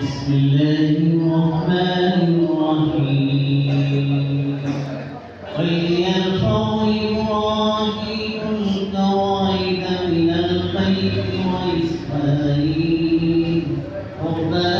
بسم الله الرحمن الرحيم. وليرفع إبراهيم من البيت وإسماعيل. ربنا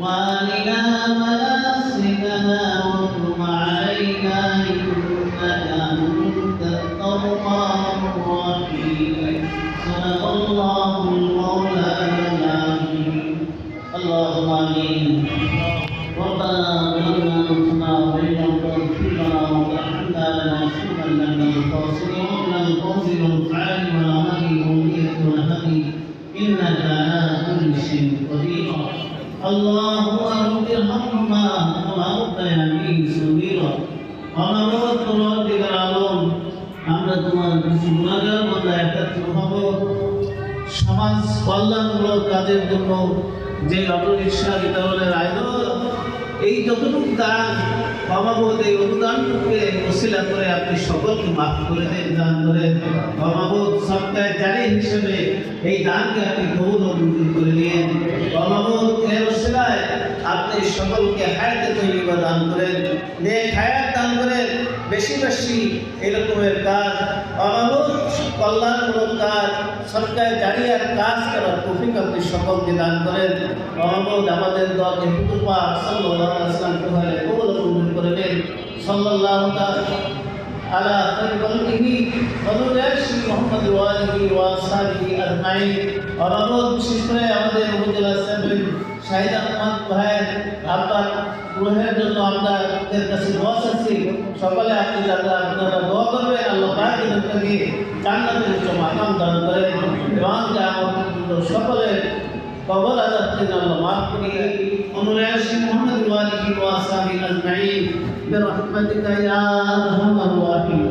وارنا مناسكنا وتب علينا إنك أنت التواب الرحيم. صدق الله المولانا العظيم. اللهم آمين. ربنا ظلمنا أنفسنا وإن لم تغفر لنا وترحمنا لنكونن من الخاسرين আমরা তোমার গুণাগার মধ্যে একত্র হব। সমাজ কল্যাণমূলক কাজের জন্য যে অটো রিক্সা বিতরণের আয়োজন, এই যতটুকু দান বাবাবোধ এই অনুদানটুকুকে ওসিলা করে আপনি সকলকে মাফ করে দেন, দান করে বাবাবোধ সপ্তাহে জারি হিসেবে এই দানকে আপনি কবুল মঞ্জুর করে নিন বাবাবোধ এর ওসিলায় আপনি সকলকে হায়াতে তৈরি দান করেন। নেক হায়াত দান করেন। বেশি বেশি এরকমের কাজ। বাবাবোধ কল্যাণমূলক কাজ। সরকার জারিয়ার কাজ করার তৌফিক আপনি সকলকে দান করেন মোহাম্মদ আমাদের দল হিন্দু পাক সাল্লাল্লাহু আলাইহি ওয়াসাল্লামকে ভালো কবুল ও মঞ্জুর করে নেন সাল্লাল্লাহু তাআলা على خير خلقه ونورش محمد وآله وأصحابه أجمعين और অনুরোধ বিশেষ করে আমাদের উপজেলা সেভেন শাহিদ আহমদ ভাইয়ের আপনার গ্রহের জন্য আপনাদের কাছে দোয়া চাচ্ছি সকলে আপনি দাদা আপনারা দোয়া করবেন আল্লাহ পাক তাকে জান্নাতের উচ্চ মাকাম দান করেন এবং যে আমাদের জন্য সকলের কবর আজাদ থেকে আল্লাহ মাফ করিয়ে অনুরাশি মোহাম্মদ ওয়ালিহি ওয়া আসহাবি আজমাইন برحمتك يا ارحم الراحمين